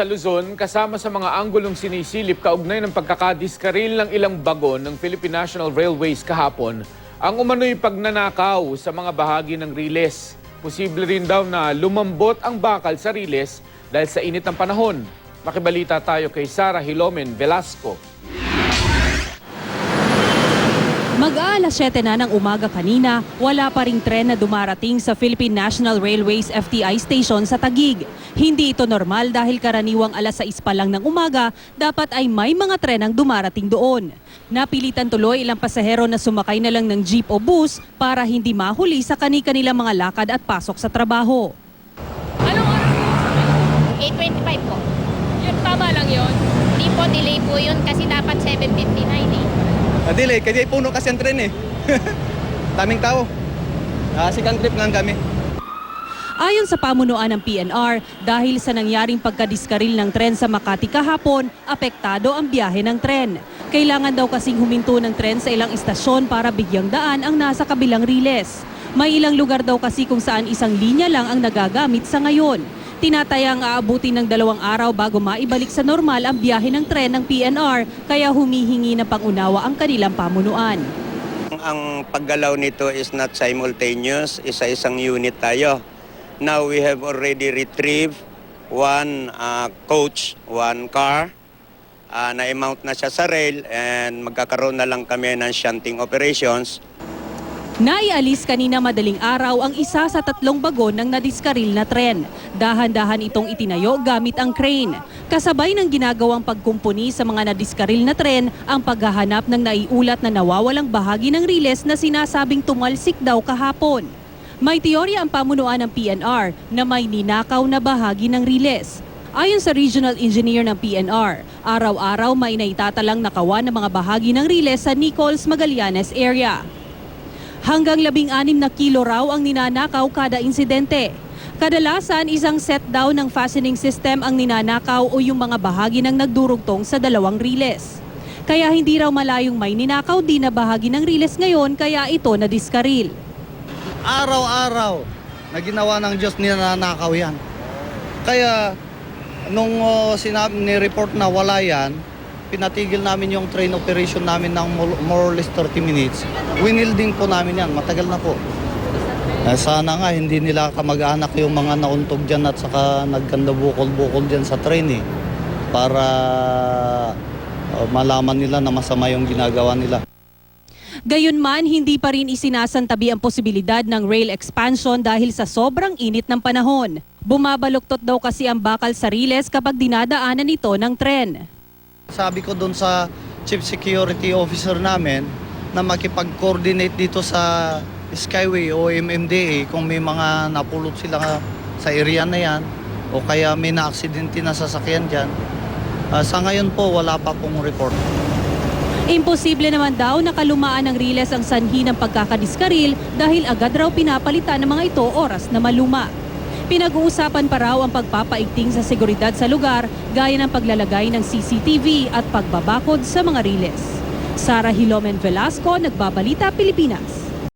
sa Luzon kasama sa mga anggulong sinisilip kaugnay ng pagkakadiskaril ng ilang bagon ng Philippine National Railways kahapon ang umano'y pagnanakaw sa mga bahagi ng riles. Posible rin daw na lumambot ang bakal sa riles dahil sa init ng panahon. Makibalita tayo kay Sara Hilomen Velasco. Mag-aalas 7 na ng umaga kanina, wala pa ring tren na dumarating sa Philippine National Railways FTI station sa Tagig. Hindi ito normal dahil karaniwang alas 6 pa lang ng umaga, dapat ay may mga tren ang dumarating doon. Napilitan tuloy ilang pasahero na sumakay na lang ng jeep o bus para hindi mahuli sa kani-kanilang mga lakad at pasok sa trabaho. Anong oras po? 8.25 po. Yun, tama lang yun. Hindi po, delay po yun kasi dapat 7.59 eh. Ah, delay, kasi puno kasi ang tren eh. Daming tao. Ah, second trip lang kami. Ayon sa pamunuan ng PNR, dahil sa nangyaring pagkadiskaril ng tren sa Makati kahapon, apektado ang biyahe ng tren. Kailangan daw kasing huminto ng tren sa ilang istasyon para bigyang daan ang nasa kabilang riles. May ilang lugar daw kasi kung saan isang linya lang ang nagagamit sa ngayon. Tinatayang aabutin ng dalawang araw bago maibalik sa normal ang biyahe ng tren ng PNR, kaya humihingi ng pangunawa ang kanilang pamunuan. Ang paggalaw nito is not simultaneous, isa-isang unit tayo. Now we have already retrieved one uh, coach, one car. Uh, na-mount na siya sa rail and magkakaroon na lang kami ng shunting operations. Naialis kanina madaling araw ang isa sa tatlong bagon ng nadiskaril na tren. Dahan-dahan itong itinayo gamit ang crane. Kasabay ng ginagawang pagkumpuni sa mga nadiskaril na tren ang paghahanap ng naiulat na nawawalang bahagi ng riles na sinasabing tumalsik daw kahapon. May teorya ang pamunuan ng PNR na may ninakaw na bahagi ng riles. Ayon sa regional engineer ng PNR, araw-araw may naitatalang nakawan ng mga bahagi ng riles sa Nichols, Magallanes area. Hanggang labing anim na kilo raw ang ninanakaw kada insidente. Kadalasan, isang set down ng fastening system ang ninanakaw o yung mga bahagi ng nagdurugtong sa dalawang riles. Kaya hindi raw malayong may ninakaw din na bahagi ng riles ngayon kaya ito na diskaril. araw-araw na ginawa ng Diyos ninanakaw yan. Kaya nung uh, sinabi ni report na wala yan, pinatigil namin yung train operation namin ng more or less 30 minutes. Winilding po namin yan, matagal na po. Eh, sana nga hindi nila kamag-anak yung mga nauntog dyan at saka nagkanda bukol-bukol dyan sa train eh. Para uh, malaman nila na masama yung ginagawa nila. Gayunman, hindi pa rin isinasantabi ang posibilidad ng rail expansion dahil sa sobrang init ng panahon. Bumabaluktot daw kasi ang bakal sa riles kapag dinadaanan ito ng tren. Sabi ko doon sa chief security officer namin na makipag-coordinate dito sa Skyway o MMDA kung may mga napulot sila sa area na yan o kaya may na-aksidente na sasakyan dyan. Ah, sa ngayon po, wala pa pong report. Imposible naman daw na kalumaan ng riles ang sanhi ng pagkakadiskaril dahil agad raw pinapalitan ng mga ito oras na maluma. Pinag-uusapan pa raw ang pagpapaigting sa seguridad sa lugar gaya ng paglalagay ng CCTV at pagbabakod sa mga riles. Sara Hilomen Velasco, Nagbabalita, Pilipinas.